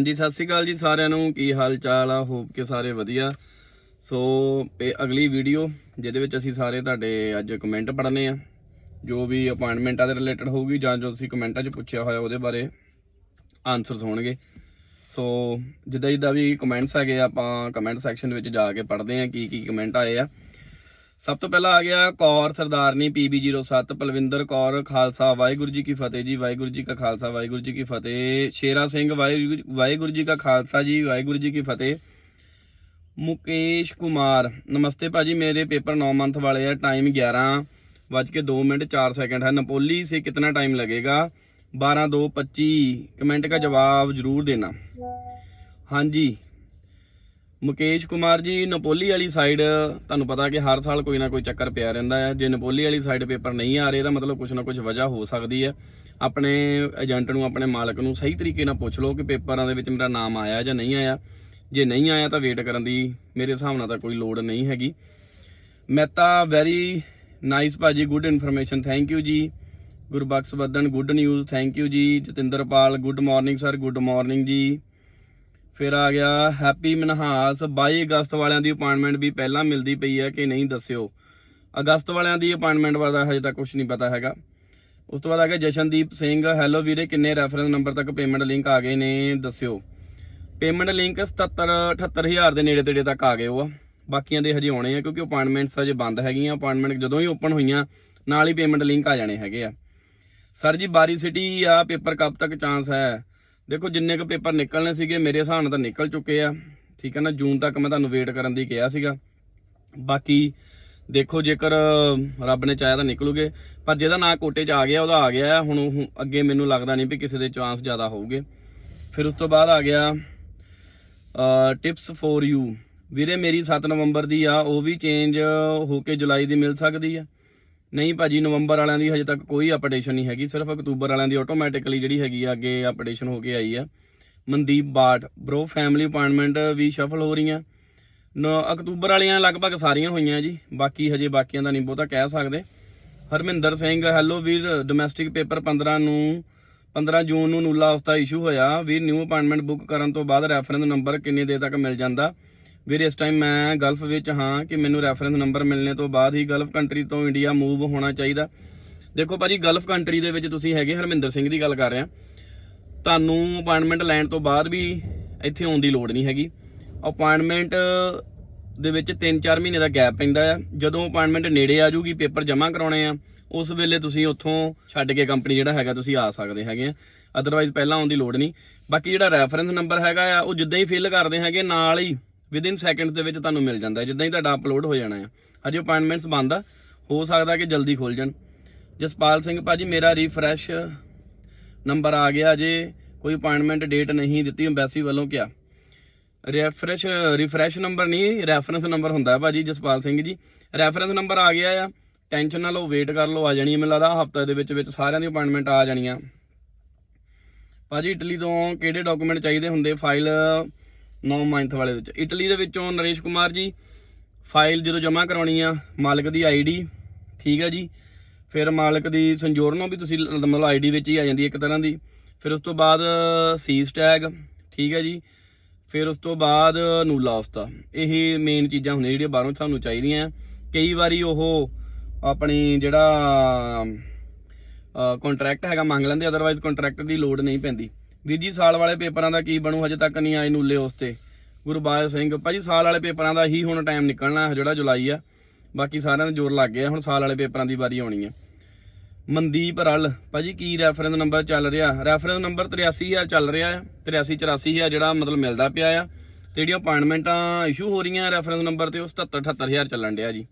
ਹਾਂਜੀ ਸਤਿ ਸ਼੍ਰੀ ਅਕਾਲ ਜੀ ਸਾਰਿਆਂ ਨੂੰ। ਕੀ ਹਾਲ ਚਾਲ ਆ? ਹੋਪ ਕਿ ਸਾਰੇ ਵਧੀਆ। ਸੋ ਇਹ ਅਗਲੀ ਵੀਡੀਓ ਜਿਹਦੇ ਵਿੱਚ ਅਸੀਂ ਸਾਰੇ ਤੁਹਾਡੇ ਅੱਜ ਕਮੈਂਟ ਪੜ੍ਹਨੇ ਆ। ਜੋ ਵੀ ਅਪਾਇੰਟਮੈਂਟਾਂ ਦੇ ਰਿਲੇਟਡ ਹੋਊਗੀ ਜਾਂ ਜੋ ਤੁਸੀਂ ਕਮੈਂਟਾਂ 'ਚ ਪੁੱਛਿਆ ਹੋਇਆ ਉਹਦੇ ਬਾਰੇ ਆਨਸਰਸ ਹੋਣਗੇ। ਸੋ ਜਿੱਦਾਂ ਜਿੱਦਾਂ ਵੀ ਕਮੈਂਟਸ ਹੈਗੇ ਆ, ਆਪਾਂ ਕਮੈਂਟ ਸੈਕਸ਼ਨ ਵਿੱਚ ਜਾ ਕੇ ਪੜ੍ਹਦੇ ਆ ਕੀ ਕੀ ਕਮੈਂਟ ਆਏ ਆ। ਸਭ ਤੋਂ ਪਹਿਲਾਂ ਆ ਗਿਆ ਕੌਰ ਸਰਦਾਰਨੀ PB07 ਪਲਵਿੰਦਰ ਕੌਰ, ਖਾਲਸਾ, ਵਾਹਿਗੁਰੂ ਜੀ ਕੀ ਫਤਿਹ ਜੀ, ਵਾਹਿਗੁਰੂ ਜੀ ਕਾ ਖਾਲਸਾ, ਵਾਹਿਗੁਰੂ ਜੀ ਕੀ ਫਤਿਹ। ਸ਼ੇਰਾ ਸਿੰਘ, ਵਾਹਿਗੁਰੂ ਜੀ ਕਾ ਖਾਲਸਾ ਜੀ, ਵਾਹਿਗੁਰੂ ਜੀ ਕੀ ਫਤਿਹ। ਮੁਕੇਸ਼ ਕੁਮਾਰ, ਨਮਸਤੇ ਭਾਜੀ, ਮੇਰੇ ਪੇਪਰ 9 ਮੰਥ ਵਾਲੇ ਆ, ਟਾਈਮ 11 ਵੱਜ ਕੇ 2 ਮਿੰਟ 4 ਸੈਕਿੰਡ ਹੈ। ਨਪੋਲੀ ਸੇ ਕਿੰਨਾ ਟਾਈਮ ਲੱਗੇਗਾ? 12 2 25 ਕਮੈਂਟ ਦਾ ਜਵਾਬ ਜ਼ਰੂਰ ਦੇਣਾ। ਹਾਂਜੀ। ਮੁਕੇਸ਼ ਕੁਮਾਰ ਜੀ, ਨਪੋਲੀ ਵਾਲੀ ਸਾਈਡ ਤੁਹਾਨੂੰ ਪਤਾ ਕਿ ਹਰ ਸਾਲ ਕੋਈ ਨਾ ਕੋਈ ਚੱਕਰ ਪਿਆ ਰਹਿੰਦਾ ਹੈ। ਜੇ ਨਪੋਲੀ ਵਾਲੀ ਸਾਈਡ ਪੇਪਰ ਨਹੀਂ ਆ ਰਹੇ ਤਾਂ ਮਤਲਬ ਕੁਝ ਨਾ ਕੁਝ ਵਜ੍ਹਾ ਹੋ ਸਕਦੀ ਹੈ। ਆਪਣੇ ਏਜੰਟ ਨੂੰ, ਆਪਣੇ ਮਾਲਕ ਨੂੰ ਸਹੀ ਤਰੀਕੇ ਨਾਲ ਪੁੱਛ ਲਓ ਕਿ ਪੇਪਰਾਂ ਦੇ ਵਿੱਚ ਮੇਰਾ ਨਾਮ ਆਇਆ ਜਾਂ ਨਹੀਂ ਆਇਆ। ਜੇ ਨਹੀਂ ਆਇਆ ਤਾਂ ਵੇਟ ਕਰਨ ਦੀ ਮੇਰੇ ਹਿਸਾਬ ਨਾਲ ਤਾਂ ਕੋਈ ਲੋੜ ਨਹੀਂ ਹੈਗੀ। ਮਹਿਤਾ ਵੈਰੀ ਨਾਈਸ ਭਾਜੀ ਗੁੱਡ ਇਨਫੋਰਮੇਸ਼ਨ ਥੈਂਕ ਯੂ ਜੀ। Gurbaksh Baddan good news thank you ਜੀ। Jatinderpal good morning sir good morning ਜੀ। ਫਿਰ ਆ ਗਿਆ ਹੈਪੀ ਮਨਹਾਸ 22 ਅਗਸਤ ਵਾਲਿਆਂ ਦੀ ਅਪਾਇੰਟਮੈਂਟ ਵੀ ਪਹਿਲਾਂ ਮਿਲਦੀ ਪਈ ਹੈ ਕਿ ਨਹੀਂ ਦੱਸਿਓ? ਅਗਸਤ ਵਾਲਿਆਂ ਦੀ ਅਪਾਇੰਟਮੈਂਟ ਬਾਰੇ ਹਜੇ ਤੱਕ ਕੁਝ ਨਹੀਂ ਪਤਾ ਹੈਗਾ। ਉਸ ਤੋਂ ਬਾਅਦ ਆ ਗਿਆ ਜਸ਼ਨਦੀਪ ਸਿੰਘ। ਹੈਲੋ ਵੀਰੇ, ਕਿੰਨੇ ਰੈਫਰੈਂਸ ਨੰਬਰ ਤੱਕ ਪੇਮੈਂਟ ਲਿੰਕ ਆ ਗਏ ਨੇ ਦੱਸਿਓ? ਪੇਮੈਂਟ ਲਿੰਕ 77 78000 ਦੇ ਨੇੜੇ ਤੇੜੇ ਤੱਕ ਆ ਗਏ ਉਹ। ਆ ਬਾਕੀਆਂ ਦੇ ਹਜੇ ਆਉਣੇ ਆ ਕਿਉਂਕਿ ਅਪਾਇੰਟਮੈਂਟਸ ਹਜੇ ਬੰਦ ਹੈਗੀਆਂ। ਅਪਾਇੰਟਮੈਂਟ ਜਦੋਂ ਹੀ ਓਪਨ ਹੋਈਆਂ, ਨਾਲ ਹੀ ਪੇਮੈਂਟ ਲਿੰਕ ਆ ਜਾਣੇ ਹੈਗੇ ਆ। ਸਰ ਜੀ, ਬਾਰੀ ਸਿਟੀ ਆ ਪੇਪਰ ਕੱਪ ਤੱਕ ਚਾਂਸ ਹੈ? ਦੇਖੋ, ਜਿੰਨੇ ਕੁ ਪੇਪਰ ਨਿਕਲਣੇ ਸੀਗੇ, ਮੇਰੇ ਹਿਸਾਬ ਨਾਲ ਤਾਂ ਨਿਕਲ ਚੁੱਕੇ ਆ। ਠੀਕ ਹੈ ਨਾ, ਜੂਨ ਤੱਕ ਮੈਂ ਤੁਹਾਨੂੰ ਵੇਟ ਕਰਨ ਦੀ ਕਿਹਾ ਸੀਗਾ। ਬਾਕੀ ਦੇਖੋ, ਜੇਕਰ ਰੱਬ ਨੇ ਚਾਹਿਆ ਤਾਂ ਨਿਕਲੂਗੇ। ਪਰ ਜਿਹਦਾ ਨਾਂ ਕੋਟੇ 'ਚ ਆ ਗਿਆ, ਉਹਦਾ ਆ ਗਿਆ ਆ। ਹੁਣ ਉਹ ਅੱਗੇ ਮੈਨੂੰ ਲੱਗਦਾ ਨਹੀਂ ਵੀ ਕਿਸੇ ਦੇ ਚਾਂਸ ਜ਼ਿਆਦਾ ਹੋਊਗੇ। ਫਿਰ ਉਸ ਤੋਂ ਬਾਅਦ ਆ ਗਿਆ ਟਿਪਸ ਫॉर ਯੂ ਵੀਰੇ, ਮੇਰੀ 7 ਨਵੰਬਰ ਦੀ ਆ, ਉਹ ਵੀ ਚੇਂਜ ਹੋ ਕੇ ਜੁਲਾਈ ਦੀ ਮਿਲ ਸਕਦੀ ਆ। ਨਹੀਂ ਭਾਜੀ, ਨਵੰਬਰ ਵਾਲਿਆਂ ਦੀ ਹਜੇ ਤੱਕ ਕੋਈ ਅਪਡੇਸ਼ਨ ਨਹੀਂ ਹੈਗੀ, ਸਿਰਫ ਅਕਤੂਬਰ ਵਾਲਿਆਂ ਦੀ ਆਟੋਮੈਟਿਕਲੀ ਜਿਹੜੀ ਹੈਗੀ ਆ, ਅੱਗੇ ਅਪਡੇਸ਼ਨ ਹੋ ਕੇ ਆਈ ਆ। ਮਨਦੀਪ ਬਾਟ ਬ్రో ਫੈਮਿਲੀ ਅਪਾਇੰਟਮੈਂਟ ਵੀ ਸ਼ਫਲ ਹੋ ਰਹੀਆਂ। ਨ, ਅਕਤੂਬਰ ਵਾਲੀਆਂ ਲਗਭਗ ਸਾਰੀਆਂ ਹੋਈਆਂ ਜੀ, ਬਾਕੀ ਹਜੇ ਬਾਕੀਆਂ ਦਾ ਨਹੀਂ ਬਹੁਤਾ ਕਹਿ ਸਕਦੇ। ਹਰਮਿੰਦਰ ਸਿੰਘ ਹੈਲੋ ਵੀਰ ਡੋਮੈਸਟਿਕ ਪੇਪਰ 15 ਨੂੰ 15 ਜੂਨ ਨੂੰ ਨੂਲਾ ਉਸਤਾ ਇਸ਼ੂ ਹੋਇਆ। ਵੀਰ ਨਿਊ ਅਪਾਇੰਟਮੈਂਟ ਬੁੱਕ ਕਰਨ ਤੋਂ ਬਾਅਦ ਰੈਫਰੈਂਸ ਨੰਬਰ ਕਿੰਨੇ ਦੇ ਤੱਕ ਮਿਲ ਜਾਂਦਾ? ਵੀਰ, ਇਸ ਟਾਈਮ ਮੈਂ ਗਲਫ ਵਿੱਚ ਹਾਂ ਕਿ ਮੈਨੂੰ ਰੈਫਰੈਂਸ ਨੰਬਰ ਮਿਲਣੇ ਤੋਂ ਬਾਅਦ ਹੀ ਗਲਫ ਕੰਟਰੀ ਤੋਂ ਇੰਡੀਆ ਮੂਵ ਹੋਣਾ ਚਾਹੀਦਾ। ਦੇਖੋ ਭਾਜੀ, ਗਲਫ ਕੰਟਰੀ ਦੇ ਵਿੱਚ ਤੁਸੀਂ ਹੈਗੇ ਹਰਮਿੰਦਰ ਸਿੰਘ ਦੀ ਗੱਲ ਕਰ ਰਹੇ ਤੁਹਾਨੂੰ ਅਪਾਇੰਟਮੈਂਟ ਲੈਣ ਤੋਂ ਬਾਅਦ ਵੀ ਇੱਥੇ ਆਉਣ ਦੀ ਲੋੜ ਨਹੀਂ ਹੈਗੀ। ਅਪਾਇੰਟਮੈਂਟ ਦੇ ਵਿੱਚ 3-4 ਮਹੀਨੇ ਦਾ ਗੈਪ ਪੈਂਦਾ ਆ। ਜਦੋਂ ਅਪਾਇੰਟਮੈਂਟ ਨੇੜੇ ਆ ਜੂਗੀ ਪੇਪਰ ਜਮ੍ਹਾਂ ਕਰਾਉਣੇ ਆ, ਉਸ ਵੇਲੇ ਤੁਸੀਂ ਉੱਥੋਂ ਛੱਡ ਕੇ ਕੰਪਨੀ ਜਿਹੜਾ ਹੈਗਾ, ਤੁਸੀਂ ਆ ਸਕਦੇ ਹੈਗੇ ਆ। ਅਦਰਵਾਈਜ਼ ਪਹਿਲਾਂ ਆਉਣ ਦੀ ਲੋੜ ਨਹੀਂ। ਬਾਕੀ ਜਿਹੜਾ ਰੈਫਰੈਂਸ ਨੰਬਰ ਹੈਗਾ ਆ, ਉਹ ਜਿੱਦਾਂ ਹੀ ਫਿਲ ਕਰਦੇ ਹੈਗੇ, ਨਾਲ ਹੀ ਵਿਦ ਇਨ ਸੈਕਿੰਡਸ ਦੇ ਵਿੱਚ ਤੁਹਾਨੂੰ ਮਿਲ ਜਾਂਦਾ ਜਿੱਦਾਂ ਹੀ ਤੁਹਾਡਾ ਅਪਲੋਡ ਹੋ ਜਾਣਾ ਆ ਹਜੇ ਅਪਾਇੰਟਮੈਂਟਸ ਬੰਦ ਆ, ਹੋ ਸਕਦਾ ਕਿ ਜਲਦੀ ਖੁੱਲ ਜਾਣ। ਜਸਪਾਲ ਸਿੰਘ, ਭਾਜੀ, ਮੇਰਾ ਰੀਫਰੈਸ਼ ਨੰਬਰ ਆ ਗਿਆ ਜੇ ਕੋਈ ਅਪਾਇੰਟਮੈਂਟ ਡੇਟ ਨਹੀਂ ਦਿੱਤੀ ਐਮਬੈਸੀ ਵੱਲੋਂ ਕਿਆ ਰੈਫਰੈਸ਼ ਰਿਫਰੈਸ਼ ਨੰਬਰ ਨਹੀਂ ਰੈਫਰੈਂਸ ਨੰਬਰ ਹੁੰਦਾ ਹੈ ਭਾਜੀ, ਜਸਪਾਲ ਸਿੰਘ ਜੀ। ਰੈਫਰੈਂਸ ਨੰਬਰ ਆ ਗਿਆ ਆ ਟੈਨਸ਼ਨ ਨਾ ਲਓ ਵੇਟ ਕਰ ਲਓ, ਆ ਜਾਣੀ ਮੈਨੂੰ ਲੱਗਦਾ ਹਫ਼ਤੇ ਦੇ ਵਿੱਚ ਵਿੱਚ ਸਾਰਿਆਂ ਦੀ ਅਪਾਇੰਟਮੈਂਟ ਆ ਜਾਣੀਆਂ ਭਾਜੀ, ਇਟਲੀ ਤੋਂ ਕਿਹੜੇ ਡਾਕੂਮੈਂਟ ਚਾਹੀਦੇ ਹੁੰਦੇ? ਫਾਈਲ 9 ਮੰਥ ਵਾਲੇ ਵਿੱਚ। ਇਟਲੀ ਦੇ ਵਿੱਚੋਂ ਨਰੇਸ਼ ਕੁਮਾਰ ਜੀ ਫਾਈਲ ਜਦੋਂ ਜਮ੍ਹਾਂ ਕਰਾਉਣੀ ਆ, ਮਾਲਕ ਦੀ ਆਈਡੀ ਠੀਕ ਹੈ ਜੀ। ਫਿਰ ਮਾਲਕ ਦੀ ਸੰਜੋਰਨੋ ਵੀ ਤੁਸੀਂ ਲ- ਮਤਲਬ ਆਈਡੀ ਵਿੱਚ ਹੀ ਆ ਜਾਂਦੀ ਹੈ ਇੱਕ ਤਰ੍ਹਾਂ ਦੀ। ਫਿਰ ਉਸ ਤੋਂ ਬਾਅਦ ਸੀਸ ਟੈਗ ਠੀਕ ਹੈ ਜੀ। ਫਿਰ ਉਸ ਤੋਂ ਬਾਅਦ ਨੂਲਾ ਉਸਤਾ ਇਹ ਮੇਨ ਚੀਜ਼ਾਂ ਹੁੰਦੀਆਂ ਜਿਹੜੀਆਂ ਬਾਹਰੋਂ ਸਾਨੂੰ ਚਾਹੀਦੀਆਂ। ਕਈ ਵਾਰੀ ਉਹ ਆਪਣੀ ਜਿਹੜਾ ਕੰਟਰੈਕਟ ਹੈਗਾ ਮੰਗ ਲੈਂਦੇ ਅਦਰਵਾਈਜ਼ ਕੰਟਰੈਕਟ ਦੀ ਲੋੜ ਨਹੀਂ ਪੈਂਦੀ। ਵੀਰ ਜੀ ਸਾਲ ਵਾਲੇ ਪੇਪਰਾਂ ਦਾ ਕੀ ਬਣੂ, ਹਜੇ ਤੱਕ ਨਹੀਂ ਆਏ ਨੂਲੇ ਉਸ ਤੇ। ਗੁਰਬਾਜ ਸਿੰਘ, ਭਾਜੀ ਸਾਲ ਵਾਲੇ ਪੇਪਰਾਂ ਦਾ ਹੀ ਹੁਣ ਟਾਈਮ ਨਿਕਲਣਾ, ਜਿਹੜਾ ਜੁਲਾਈ ਆ। ਬਾਕੀ ਸਾਰਿਆਂ ਦਾ ਜ਼ੋਰ ਲੱਗ ਗਿਆ, ਹੁਣ ਸਾਲ ਵਾਲੇ ਪੇਪਰਾਂ ਦੀ ਵਾਰੀ ਆਉਣੀ ਹੈ ਮਨਦੀਪ ਰਲ, ਭਾਜੀ ਕੀ ਰੈਫਰੈਂਸ ਨੰਬਰ ਚੱਲ ਰਿਹਾ? ਰੈਫਰੈਂਸ ਨੰਬਰ 83000 ਚੱਲ ਰਿਹਾ ਆ 83 84000 ਜਿਹੜਾ ਮਤਲਬ ਮਿਲਦਾ ਪਿਆ ਆ। ਤੇ ਜਿਹੜੀਆਂ ਅਪਾਇੰਟਮੈਂਟਾਂ ਇਸ਼ੂ ਹੋ ਰਹੀਆਂ ਰੈਫਰੈਂਸ ਨੰਬਰ ਤੇ, ਉਹ 77 78000 ਚੱਲਣ ਡਿਆ ਜੀ।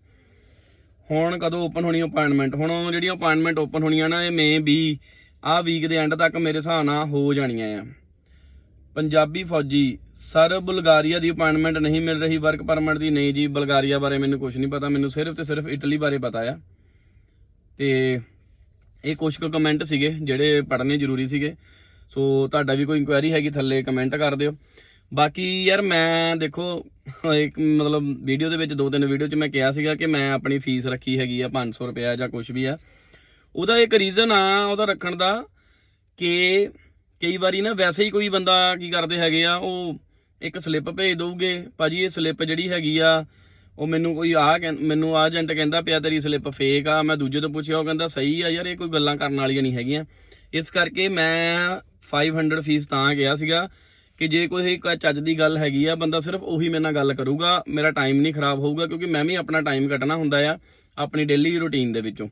ਹੁਣ ਕਦੋਂ ਓਪਨ ਹੋਣੀ ਅਪਾਇੰਟਮੈਂਟ ਹੁਣ ਜਿਹੜੀਆਂ ਅਪਾਇੰਟਮੈਂਟ ਓਪਨ ਹੋਣੀਆਂ ਨਾ, ਇਹ ਮੇ 20 ਆ ਵੀਕ ਦੇ ਐਂਡ ਤੱਕ ਮੇਰੇ ਹਿਸਾਬ ਨਾਲ ਹੋ ਜਾਣੀਆਂ ਆ। ਪੰਜਾਬੀ ਫੌਜੀ, ਸਰ ਬਲਗਾਰੀਆ ਦੀ ਅਪਾਇੰਟਮੈਂਟ ਨਹੀਂ ਮਿਲ ਰਹੀ ਵਰਕ ਪਰਮਿਟ ਦੀ ਨਹੀਂ ਜੀ, ਬਲਗਾਰੀਆ ਬਾਰੇ ਮੈਨੂੰ ਕੁਝ ਨਹੀਂ ਪਤਾ, ਮੈਨੂੰ ਸਿਰਫ ਤੇ ਸਿਰਫ ਇਟਲੀ ਬਾਰੇ ਪਤਾ ਆ। ਤੇ ਇਹ ਕੁਝ ਕੁ ਕਮੈਂਟ ਸੀਗੇ, ਜਿਹੜੇ ਪੜਨੇ ਜ਼ਰੂਰੀ ਸੀਗੇ। ਸੋ ਤੁਹਾਡਾ ਵੀ ਕੋਈ ਇਨਕੁਆਇਰੀ ਹੈਗੀ, ਥੱਲੇ ਕਮੈਂਟ ਕਰ ਦਿਓ। ਬਾਕੀ ਯਾਰ ਮੈਂ ਦੇਖੋ, ਇੱਕ ਮਤਲਬ ਵੀਡੀਓ ਦੇ ਵਿੱਚ ਦੋ ਤਿੰਨ ਵੀਡੀਓ 'ਚ ਮੈਂ ਕਿਹਾ ਸੀਗਾ ਕਿ ਮੈਂ ਆਪਣੀ ਫੀਸ ਰੱਖੀ ਹੈਗੀ ਆ 500 ਰੁਪਏ ਜਾਂ ਕੁਝ ਵੀ ਆ। ਉਹਦਾ ਇੱਕ ਰੀਜ਼ਨ ਆ ਉਹਦਾ ਰੱਖਣ ਦਾ ਕਿ ਕਈ ਵਾਰੀ ਨਾ ਵੈਸੇ ਹੀ ਕੋਈ ਬੰਦਾ ਕੀ ਕਰਦੇ ਹੈਗੇ ਆ, ਉਹ ਇੱਕ ਸਲਿੱਪ ਭੇਜ ਦਊਗੇ, ਭਾਜੀ ਇਹ ਸਲਿੱਪ ਜਿਹੜੀ ਹੈਗੀ ਆ, ਉਹ ਮੈਨੂੰ ਕੋਈ ਆ ਮੈਨੂੰ ਆ ਏਜੰਟ ਕਹਿੰਦਾ ਪਿਆ ਤੇਰੀ ਸਲਿੱਪ ਫੇਕ ਆ, ਮੈਂ ਦੂਜੇ ਤੋਂ ਪੁੱਛਿਆ, ਉਹ ਕਹਿੰਦਾ ਸਹੀ ਆ ਯਾਰ, ਇਹ ਕੋਈ ਗੱਲਾਂ ਕਰਨ ਵਾਲੀਆਂ ਨਹੀਂ ਹੈਗੀਆਂ। ਇਸ ਕਰਕੇ ਮੈਂ 500 ਫੀਸ ਤਾਂ ਗਿਆ ਸੀਗਾ ਕਿ ਜੇ ਕੋਈ ਕ- ਚੱਜ ਦੀ ਗੱਲ ਹੈਗੀ ਆ, ਬੰਦਾ ਸਿਰਫ ਉਹੀ ਮੇਰੇ ਨਾਲ ਗੱਲ ਕਰੂਗਾ, ਮੇਰਾ ਟਾਈਮ ਨਹੀਂ ਖਰਾਬ ਹੋਊਗਾ, ਕਿਉਂਕਿ ਮੈਂ ਵੀ ਆਪਣਾ ਟਾਈਮ ਕੱਟਣਾ ਹੁੰਦਾ ਆ, ਆਪਣੀ ਡੇਲੀ ਰੁਟੀਨ ਦੇ ਵਿੱਚੋਂ।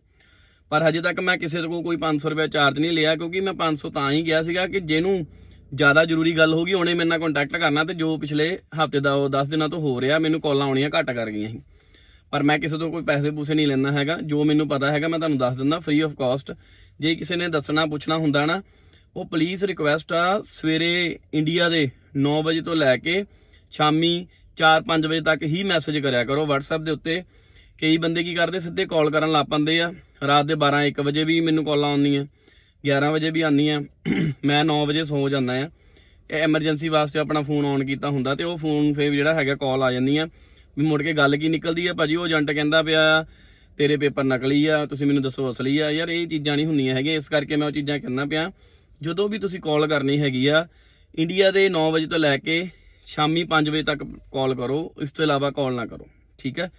ਪਰ ਹਜੇ ਤੱਕ ਮੈਂ ਕਿਸੇ ਤੋਂ ਕੋਈ 500 ਰੁਪਏ ਚਾਰਜ ਨਹੀਂ ਲਿਆ, ਕਿਉਂਕਿ ਮੈਂ 500 ਤਾਂ ਹੀ ਗਿਆ ਸੀਗਾ ਕਿ ਜਿਹਨੂੰ ਜ਼ਿਆਦਾ ਜ਼ਰੂਰੀ ਗੱਲ ਹੋਗੀ ਉਹਨੇ ਮੇਰੇ ਨਾਲ ਕੰਟੈਕਟ ਕਰਨਾ ਤੇ ਜੋ ਪਿਛਲੇ ਹਫ਼ਤੇ ਦਾ ਉਹ 10 ਦਿਨਾਂ ਤੋਂ ਹੋ ਰਿਹਾ, ਮੈਨੂੰ ਕਾਲਾਂ ਆਉਣੀਆਂ ਘੱਟ ਕਰ ਗਈਆਂ ਸੀ। ਪਰ ਮੈਂ ਕਿਸੇ ਤੋਂ ਕੋਈ ਪੈਸੇ ਪੂਸੇ ਨਹੀਂ ਲੈਣਾ ਹੈਗਾ, ਜੋ ਮੈਨੂੰ ਪਤਾ ਹੈਗਾ ਮੈਂ ਤੁਹਾਨੂੰ ਦੱਸ ਦਿੰਦਾ ਫ੍ਰੀ ਆਫ ਕਾਸਟ ਜੇ ਕਿਸੇ ਨੇ ਦੱਸਣਾ ਪੁੱਛਣਾ ਹੁੰਦਾ ਨਾ, ਉਹ ਪਲੀਜ਼ ਰਿਕੁਐਸਟ ਆ ਸਵੇਰੇ ਇੰਡੀਆ ਦੇ 9 ਵਜੇ ਤੋਂ ਲੈ ਕੇ ਸ਼ਾਮੀ 4-5 ਵਜੇ ਤੱਕ ਹੀ ਮੈਸੇਜ ਕਰਿਆ ਕਰੋ WhatsApp ਦੇ ਉੱਤੇ। ਕਈ ਬੰਦੇ ਕੀ ਕਰਦੇ, ਸਿੱਧੇ ਕਾਲ ਕਰਨ ਲੱਗ ਪੈਂਦੇ ਆ। ਰਾਤ ਦੇ 12-1 ਵਜੇ ਵੀ ਮੈਨੂੰ ਕਾਲਾਂ ਆਉਂਦੀਆਂ 11 ਵਜੇ ਵੀ ਆਉਂਦੀਆਂ ਮੈਂ 9 ਵਜੇ ਸੌ ਜਾਂਦਾ ਆ। ਇਹ ਐਮਰਜੈਂਸੀ ਵਾਸਤੇ ਆਪਣਾ ਫੋਨ ਔਨ ਕੀਤਾ ਹੁੰਦਾ ਤੇ ਉਹ ਫੋਨ ਫੇਰ ਜਿਹੜਾ ਹੈਗਾ ਕਾਲ ਆ ਜਾਂਦੀ ਆ। ਵੀ ਮੁੜ ਕੇ ਗੱਲ ਕੀ ਨਿਕਲਦੀ ਆ? ਭਾਜੀ, ਉਹ ਏਜੰਟ ਕਹਿੰਦਾ ਪਿਆ, ਤੇਰੇ ਪੇਪਰ ਨਕਲੀ ਆ, ਤੁਸੀਂ ਮੈਨੂੰ ਦੱਸੋ ਅਸਲੀ ਆ। ਯਾਰ, ਇਹ ਚੀਜ਼ਾਂ ਨਹੀਂ ਹੁੰਦੀਆਂ ਹੈਗੀਆਂ। ਇਸ ਕਰਕੇ ਮੈਂ ਉਹ ਚੀਜ਼ਾਂ ਕਹਿੰਦਾ ਪਿਆ। ਜਦੋਂ ਵੀ ਤੁਸੀਂ ਕਾਲ ਕਰਨੀ ਹੈਗੀ ਆ ਇੰਡੀਆ ਦੇ 9 ਵਜੇ ਤੋਂ ਲੈ ਕੇ ਸ਼ਾਮੀ 5 ਵਜੇ ਤੱਕ ਕਾਲ ਕਰੋ। ਇਸ ਤੋਂ ਇਲਾਵਾ ਕਾਲ ਨਾ ਕਰੋ। ਠੀਕ ਹੈ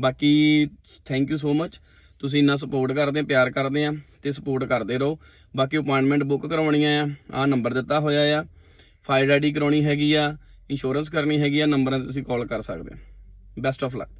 ਬਾਕੀ ਥੈਂਕ ਯੂ ਸੋ ਮਚ ਤੁਸੀਂ ਇੰਨਾ ਸਪੋਰਟ ਕਰਦੇ ਆ ਪਿਆਰ ਕਰਦੇ ਆ ਤੇ ਸਪੋਰਟ ਕਰਦੇ ਰਹੋ। ਬਾਕੀ ਅਪਾਇੰਟਮੈਂਟ ਬੁੱਕ ਕਰਵਾਉਣੀਆਂ ਆ ਆ ਨੰਬਰ ਦਿੱਤਾ ਹੋਇਆ ਆ। ਫਾਈਲ ਆਈਡੀ ਕਰਾਉਣੀ ਹੈਗੀ ਆ ਇੰਸ਼ੋਰੈਂਸ ਕਰਨੀ ਹੈਗੀ ਆ ਨੰਬਰਾਂ ਤੇ ਤੁਸੀਂ ਕਾਲ ਕਰ ਸਕਦੇ ਹੋ। Best of luck